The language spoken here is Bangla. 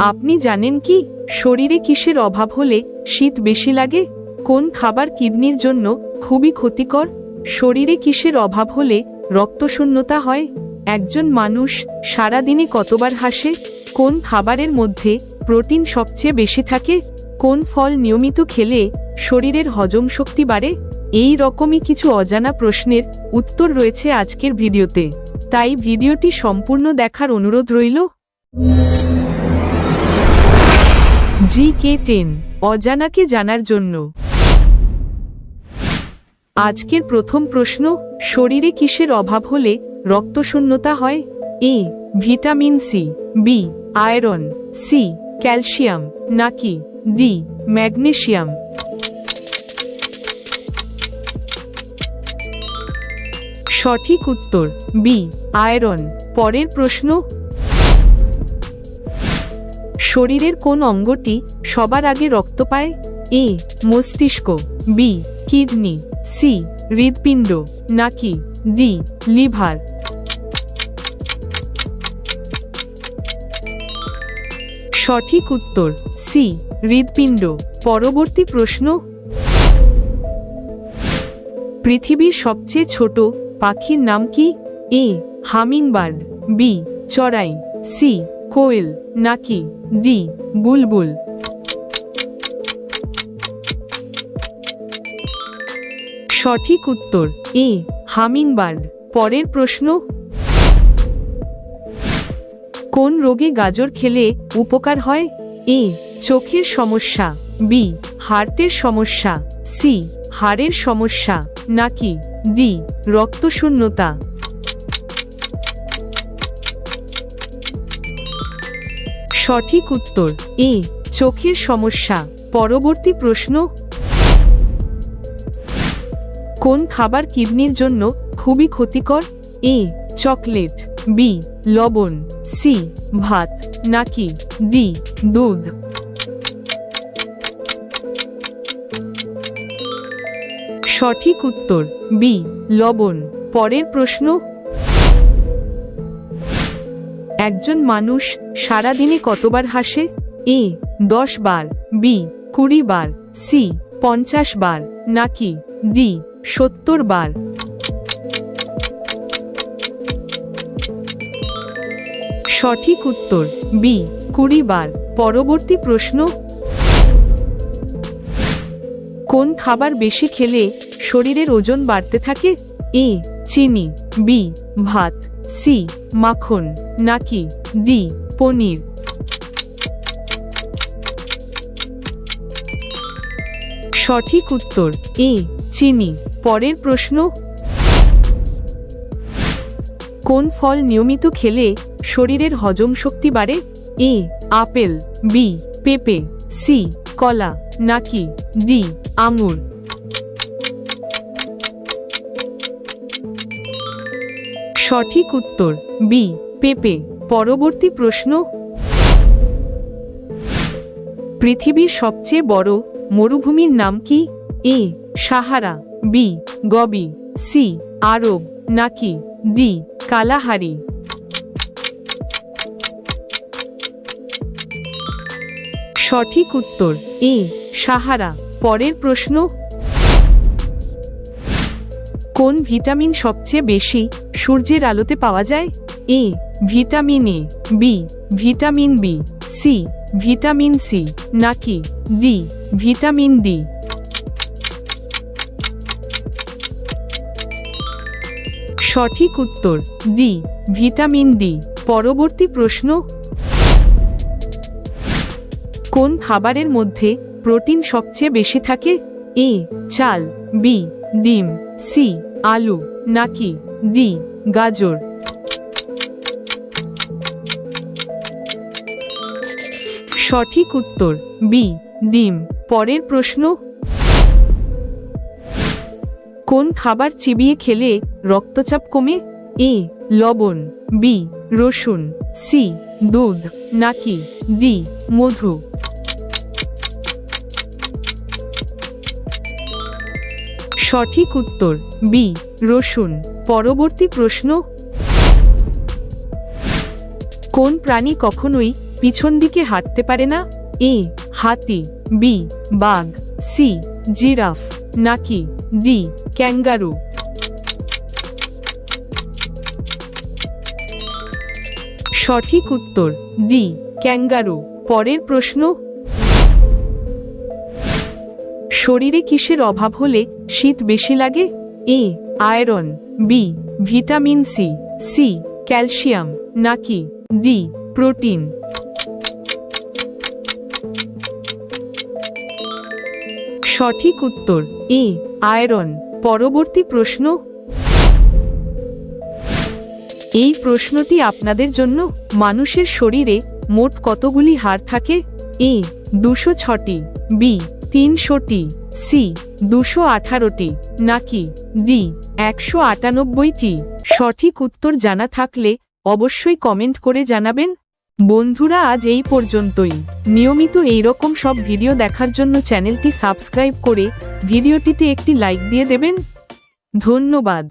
আপনি জানেন কি, শরীরে কিসের অভাব হলে শীত বেশি লাগে? কোন খাবার কিডনির জন্য খুবই ক্ষতিকর? শরীরে কিসের অভাব হলে রক্তশূন্যতা হয়? একজন মানুষ সারাদিনে কতবার হাসে? কোন খাবারের মধ্যে প্রোটিন সবচেয়ে বেশি থাকে? কোন ফল নিয়মিত খেলে শরীরের হজম শক্তি বাড়ে? এই রকমই কিছু অজানা প্রশ্নের উত্তর রয়েছে আজকের ভিডিওতে। তাই ভিডিওটি সম্পূর্ণ দেখার অনুরোধ রইল। জি কে টেন, অজানাকে জানার জন্য। আজকের প্রথম প্রশ্ন, শরীরে কিসের অভাব হলে রক্তশূন্যতা হয়? A, vitamin C, B, iron, C, calcium, নাকি ডি ম্যাগনেশিয়াম সঠিক উত্তর, বি, আয়রন। পরের প্রশ্ন শরীরের কোন অঙ্গটি সবার আগে রক্ত পায়? এ, মস্তিষ্ক, বি, কিডনি, সি হৃদপিণ্ড নাকি, ডি, লিভার। সঠিক উত্তর, সি হৃদপিণ্ড পরবর্তী প্রশ্ন। পৃথিবীর সবচেয়ে ছোট পাখির নাম কি? এ হামিংবার্ড বি, চড়াই। সি কোয়েল, নাকি ডি, বুলবুল? সঠিক উত্তর, এ হামিংবার্ড পরের প্রশ্ন? কোন রোগে গাজর খেলে উপকার হয়? এ, চোখের সমস্যা। বি, হার্টের সমস্যা। সি, হাড়ের সমস্যা। নাকি ডি, রক্তশূন্যতা। সঠিক উত্তর, এ, চোখের সমস্যা, পরবর্তী প্রশ্ন। কোন খাবার কিডনির জন্য খুবই ক্ষতিকর? এ, চকলেট, বি, লবণ, সি, ভাত, নাকি ডি, দুধ। সঠিক উত্তর, বি, লবণ। পরের প্রশ্ন। একজন মানুষ সারাদিনে কতবার হাসে? এ, দশ বার, বি, কুড়ি বার, সি, পঞ্চাশ বার, নাকি, ডি, সত্তর বার। সঠিক উত্তর, বি, কুড়ি বার। পরবর্তী প্রশ্ন। কোন খাবার বেশি খেলে শরীরের ওজন বাড়তে থাকে? এ, চিনি, বি, ভাত। সি, মাখন, নাকি ডি, পনির। সঠিক উত্তর, এ, চিনি। পরের প্রশ্ন। কোন ফল নিয়মিত খেলে শরীরের হজম শক্তি বাড়ে? এ, আপেল, বি, পেঁপে, সি, কলা, নাকি ডি, আঙুর। সঠিক উত্তর বি পেপে। পরবর্তী প্রশ্ন। পৃথিবীর সবচেয়ে বড় মরুভূমির নাম কি? A Sahara. B Gobi. C আরব। নাকি ডি কালাহারি। সঠিক উত্তর এ সাহারা। পরের প্রশ্ন। কোন ভিটামিন সবচেয়ে বেশি সূর্যের আলোতে পাওয়া যায়? A, vitamin A B vitamin B C vitamin C নাকি ডি ভিটামিন ডি সঠিক উত্তর ডি ভিটামিন ডি পরবর্তী প্রশ্ন। কোন খাবারের মধ্যে প্রোটিন সবচেয়ে বেশি থাকে? এ, চাল বি ডিম সি আলু, নাকি, ডি, গাজর। সঠিক উত্তর, বি, ডিম। পরের প্রশ্ন। কোন খাবার চিবিয়ে খেলে রক্তচাপ কমে? এ, লবণ, বি, রসুন, সি, দুধ, নাকি, ডি, মধু। সঠিক উত্তর, বি, রসুন। পরবর্তী প্রশ্ন। কোন প্রাণী কখনোই পিছন দিকে হাঁটতে পারে না? এ, হাতি, বি, বাঘ, সি, জিরাফ, নাকি, ডি, ক্যাঙ্গারু? সঠিক উত্তর, ডি, ক্যাঙ্গারু। পরের প্রশ্ন। শরীরে কিসের অভাব হলে শীত বেশি লাগে? A, iron, B, vitamin C C, calcium, নাকি ডি, প্রোটিন। সঠিক উত্তর, এ, আয়রন। পরবর্তী প্রশ্ন। এই প্রশ্নটি আপনাদের জন্য। মানুষের শরীরে মোট কতগুলি হাড় থাকে? এ, দুশো ছটি। বি তিনশোটি, সি, দুশো আঠারোটি, নাকি ডি, একশো আটানব্বইটি? সঠিক উত্তর জানা থাকলে অবশ্যই কমেন্ট করে জানাবেন। বন্ধুরা, আজ এই পর্যন্তই। নিয়মিত এই রকম সব ভিডিও দেখার জন্য চ্যানেলটি সাবস্ক্রাইব করে ভিডিওটিতে একটি লাইক দিয়ে দেবেন। ধন্যবাদ।